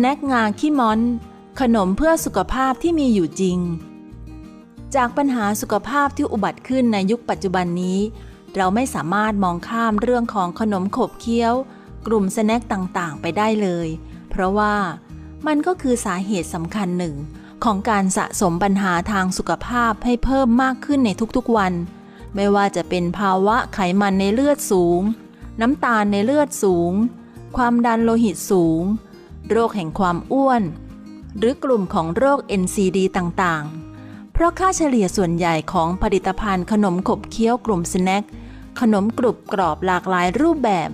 แน็คงาขี้ม้อน ขนมเพื่อสุขภาพที่มีอยู่จริง จากปัญหาสุขภาพที่อุบัติขึ้นในยุคปัจจุบันนี้ เราไม่สามารถมองข้ามเรื่องของขนมขบเคี้ยว กลุ่มสแน็คต่างๆ ไปได้เลย เพราะว่ามันก็คือสาเหตุสำคัญหนึ่ง ของการสะสมปัญหาทางสุขภาพให้เพิ่มมากขึ้นในทุกๆวัน ไม่ว่าจะเป็นภาวะไขมันในเลือดสูง น้ำตาลในเลือดสูง ความดันโลหิตสูง โรคแห่งความอ้วน หรือกลุ่มของโรค NCD ต่างๆ เพราะค่าเฉลี่ยส่วนใหญ่ของผลิตภัณฑ์ขนมขบเคี้ยวกลุ่มสแน็คขนมกรุบกรอบหลากหลายรูปแบบ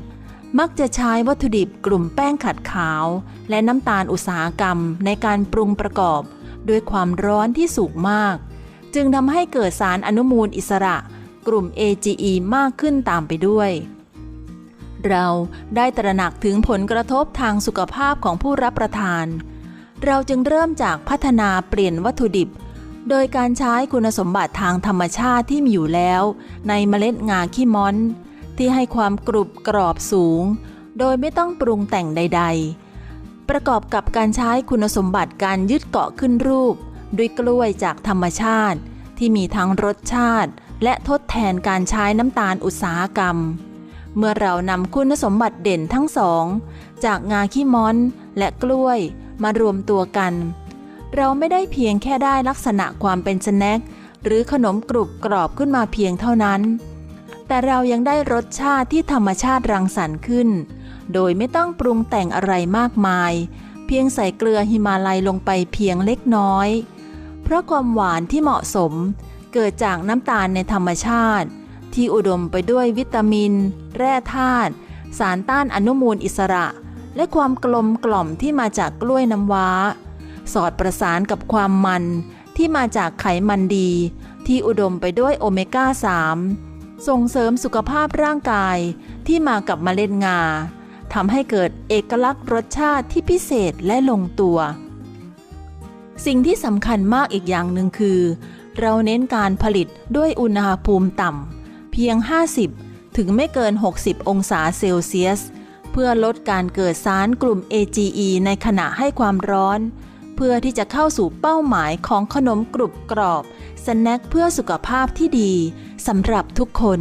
มักจะใช้วัตถุดิบกลุ่มแป้งขัดขาว และน้ำตาลอุตสาหกรรมในการปรุงประกอบด้วยความร้อนที่สูงมาก จึงทำให้เกิดสารอนุมูลอิสระ กลุ่ม AGE มากขึ้นตามไปด้วย เราได้ตระหนักถึงผลกระทบทางสุขภาพของผู้รับประทาน เราจึงเริ่มจากพัฒนาเปลี่ยนวัตถุดิบ โดยการใช้คุณสมบัติทางธรรมชาติที่มีอยู่แล้ว ในเมล็ดงาขี้ม้อน ที่ให้ความกรุบกรอบสูง โดยไม่ต้องปรุงแต่งใด ๆ ประกอบกับการใช้คุณสมบัติการยึดเกาะขึ้นรูป ด้วยกล้วยจากธรรมชาติ ที่มีทั้งรสชาติ และทดแทนการใช้น้ำตาลอุตสาหกรรม เมื่อเรานำคุณสมบัติเด่นทั้งสอง จากงาขี้ม้อนและกล้วยมารวมตัวกัน เราไม่ได้เพียงแค่ได้ลักษณะความเป็นสแน็คหรือขนมกรุบกรอบขึ้นมาเพียงเท่านั้น แต่เรายังได้รสชาติที่ธรรมชาติรังสรรค์ขึ้น โดยไม่ต้องปรุงแต่งอะไรมากมาย เพียงใส่เกลือหิมาลัยลงไปเพียงเล็กน้อย เพราะความหวานที่เหมาะสม เกิดจากน้ำตาลในธรรมชาติ ที่อุดมไปด้วยวิตามิน แร่ธาตุสารต้านอนุมูลอิสระ และความกลมกล่อมที่มาจากกล้วยน้ำว้า สอดประสานกับความมันที่มาจากไขมันดี ที่อุดมไปด้วยโอเมก้า 3 ส่งเสริมสุขภาพร่างกายที่มากับมเมล็ดงาทำให้เกิดเอกลักษณ์รสชาติที่พิเศษและลงตัว สิ่งที่สำคัญมากอีกอย่างหนึ่งคือ เราเน้นการผลิตด้วยอุณหภูมิต่ำ พียง 50 ถึงไม่เกิน 60 องศาเซลเซียส เพื่อลดการเกิดสารกลุ่ม AGE ในขณะให้ความร้อน เพื่อที่จะเข้าสู่เป้าหมายของขนมกรุบกรอบสแน็คเพื่อสุขภาพที่ดีสำหรับทุกคน